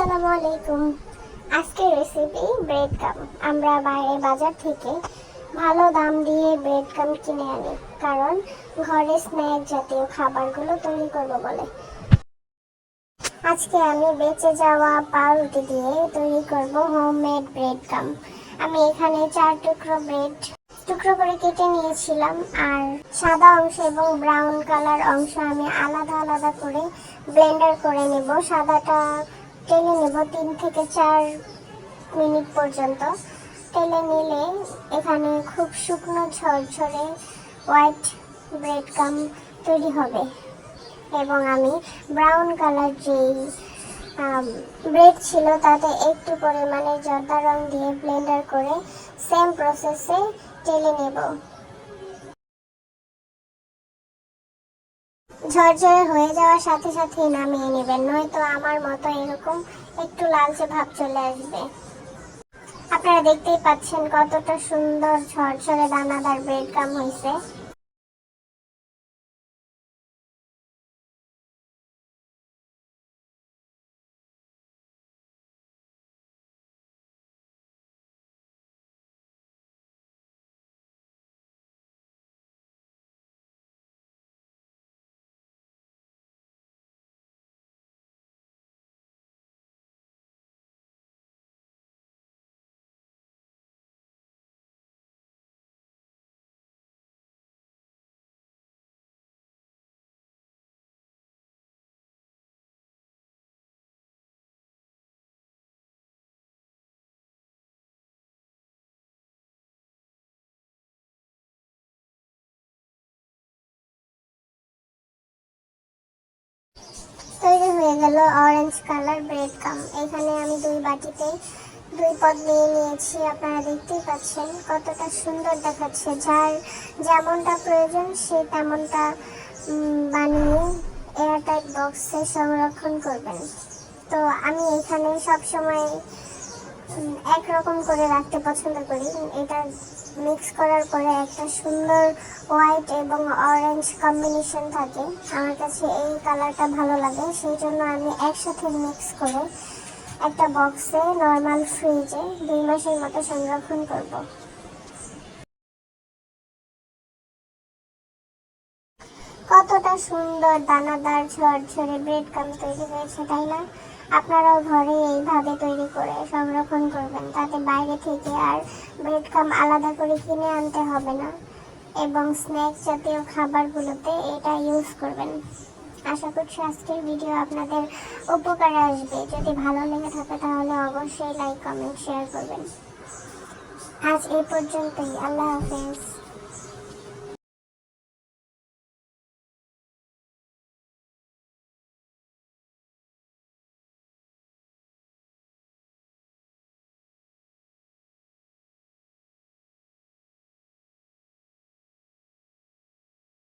আসসালামু আলাইকুম। আজকের রেসিপি ব্রেড কাম আমরা বাইরে বাজার থেকে ভালো দাম দিয়ে ব্রেড কাম কিনে আনি, কারণ ঘরে স্ন্যাক জাতীয় খাবারগুলো তৈরি করব বলে। আজকে আমি বেঁচে যাওয়া পাউরুটি দিয়ে তৈরি করব হোমমেড ব্রেড কাম আমি এখানে চার টুকরো ব্রেড টুকরো করে কেটে নিয়েছিলাম, আর সাদা অংশ এবং ব্রাউন কালার অংশ আমি আলাদা আলাদা করে ব্লেন্ডার করে নেব। সাদাটা টেনে নেব তিন থেকে চার মিনিট পর্যন্ত। টেলে নিলে এখানে খুব শুকনো ঝরঝরে হোয়াইট ব্রেড কাম তৈরি হবে এবং আমি ব্রাউন কালার যেই ব্রেড ছিল তাতে একটু পরিমাণে জর্দা রং দিয়ে ব্লেন্ডার করে সেম প্রসেসে টেলে নেব। ঝরঝরে হয়ে যাওয়ার সাথে সাথে নামিয়ে নেবেন, নয়তো আমার মতো এরকম একটু লালচে ভাব চলে আসবে। আপনারা দেখতেই পাচ্ছেন কতটা সুন্দর ঝরঝরে দানাদার ব্রেড কাম হয়েছে। হয়ে গেল অরেঞ্জ কালার ব্রেড কাম এখানে আমি দুই বাটিতে দুই পদ নিয়ে নিয়েছি, আপনারা দেখতেই পাচ্ছেন কতটা সুন্দর দেখাচ্ছে। যার যেমনটা প্রয়োজন সে তেমনটা বানিয়ে এয়ারটাইট বক্সে সংরক্ষণ করবেন। তো আমি এখানে সব সময় একরকম করে রাখতে পছন্দ করি। এটা মিক্স করার পরে একটা সুন্দর হোয়াইট এবং অরেঞ্জ কম্বিনেশন থাকে। আমার কাছে এই কালারটা ভালো লাগে, সেই জন্য আমি একসাথে মিক্স করে একটা বক্সে নর্মাল ফ্রিজে দুই মাসের মতো সংরক্ষণ করব। কতটা সুন্দর দানাদার ঝরঝরে ব্রেড কাম তৈরি হয়েছে, তাই না? আপনারাও ঘরে এইভাবে তৈরি করে সংরক্ষণ করবেন। তাতে বাইরে থেকে আর ব্রেড কাম আলাদা করে কিনে আনতে হবে না। এবং স্ন্যাক জাতীয় খাবারগুলোতে এটা ইউজ করবেন। আশা করছি আজকের ভিডিও আপনাদের উপকারে আসবে। যদি ভালো লেগে থাকে তাহলে অবশ্যই লাইক কমেন্ট শেয়ার করবেন। আজ এই পর্যন্তই। আল্লাহ হাফেজ।